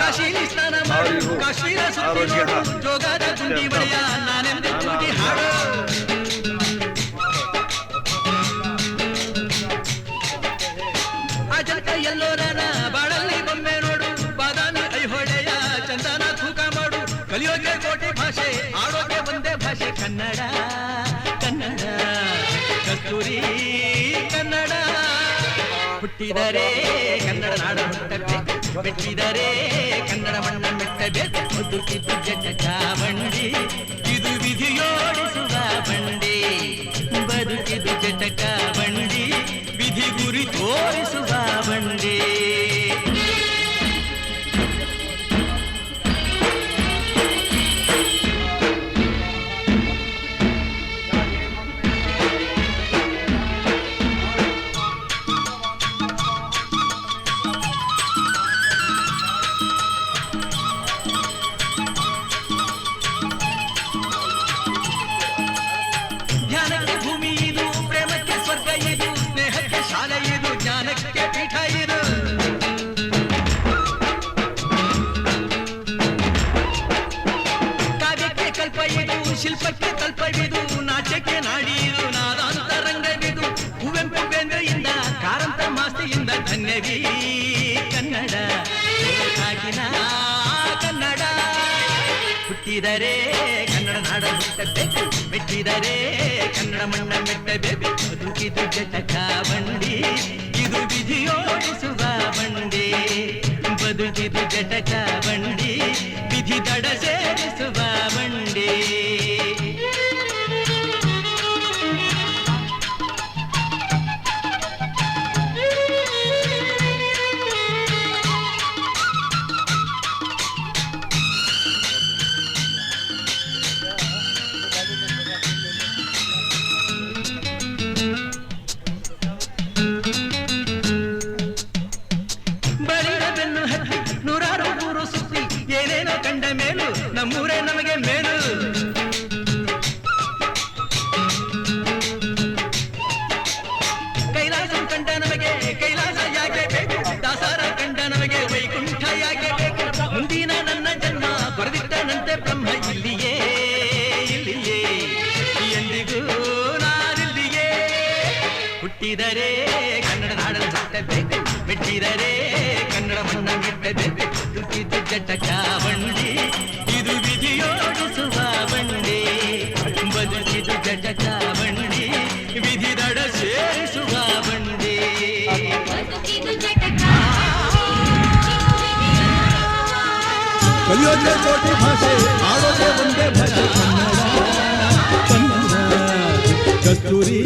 ಕಾಶಿಲಿ ಸ್ನಾನ ಮಾಡು ಕಾಶ್ಮೀರ ಸುತ್ತಿ ಆರೋಗ್ಯ, ನೋಡು. ಜೋಗದ ಗುಂಡಿ ಬಳಿಯ ನಾನೆಂದು ಕೂಗಿ ಹಾಡು. ಅಜಂತ ಎಲ್ಲೋರನ ಬಾಳಲ್ಲಿ ಬೊಮ್ಮೆ ನೋಡು. ಬಾದಾಮಿ ಐಹೊಳೆಯ ಚಂದನ ತೂಕ ಮಾಡು. ಕಲಿಯೋಕೆ ಕೋಟಿ ಭಾಷೆ ಆಡೋಕೆ ಒಂದೇ ಭಾಷೆ ಕನ್ನಡ ಕನ್ನಡ. ಕಸ್ತೂರಿ ಕನ್ನಡ. ಹುಟ್ಟಿದರೆ ಕನ್ನಡ ನಾಡ. ಹುಟ್ಟಬೇಕು ಮೆಟ್ಟಿದರೆ ಕನ್ನಡ ಮಣ್ಣ ಮೆಟ್ಟಬೇಕು ಬದುಕಿದ್ದು ಜಟ ಬಂಡಿ ಇದು ವಿಧಿಯೋಡಿಸುವ ಬಂಡಿ ಬದುಕಿದು ಜಟಕ ಶಿಲ್ಪಕ್ಕೆ ಕಲ್ಪವಿದು ನಾಟ್ಯಕ್ಕೆ ನಾಡಿ ಇದು ನಾದಾಂತರಂಗವಿದು ಕುವೆಂಪು ಬೇಂದ್ರೆಯಿಂದ ಕಾರಂತ ಮಾಸ್ತಿಯಿಂದ ಧನ್ಯವೀ ಕನ್ನಡ ಕಾಗಿನ ಕನ್ನಡ ಹುಟ್ಟಿದರೆ ಕನ್ನಡ ನಾಡ ಹುಟ್ಟಬೇಕು ಮೆಟ್ಟಿದರೆ ಕನ್ನಡ ಮಣ್ಣ ಮೆಟ್ಟಬೇಕು ಬದುಕಿದು ಜಟಕ ಬಂಡಿ ಇದು ವಿಧಿಯೋಡಿಸುವ ಬಂಡಿ ಬದುಕಿದು ಜಟಕ ಬಂಡಿ ವಿಧಿ ದಡ ಸೇರಿಸುವ ಹುಟ್ಟಿದರೆ ಕನ್ನಡ ನಾಡನ್ನು ಹುಟ್ಟಬೇಕು ಮೆಟ್ಟಿದರೆ ಕನ್ನಡ ಮಣ್ಣ ಮೆಟ್ಟಬೇಕು ಬದುಕಿದ್ದು ಜಟಕ ಬಂಡಿ ಇದು ವಿಧಿಯೋಡಿಸುವ ಬಂಡಿ ಬದುಕಿದು ಜಟಕ ಬಂಡಿ ವಿಧಿ ದಡ ಸೇರಿಸುವ ಬಂಡಿ ಬದುಕಿದು ಜಟಕ ಕಲಿಯೋಕೆ ಕೋಟಿ ಭಾಷೆ ಆಡೋಕೆ ಒಂದೇ ಭಾಷೆ ಕನ್ನಡ ಕನ್ನಡ ಕಸ್ತೂರಿ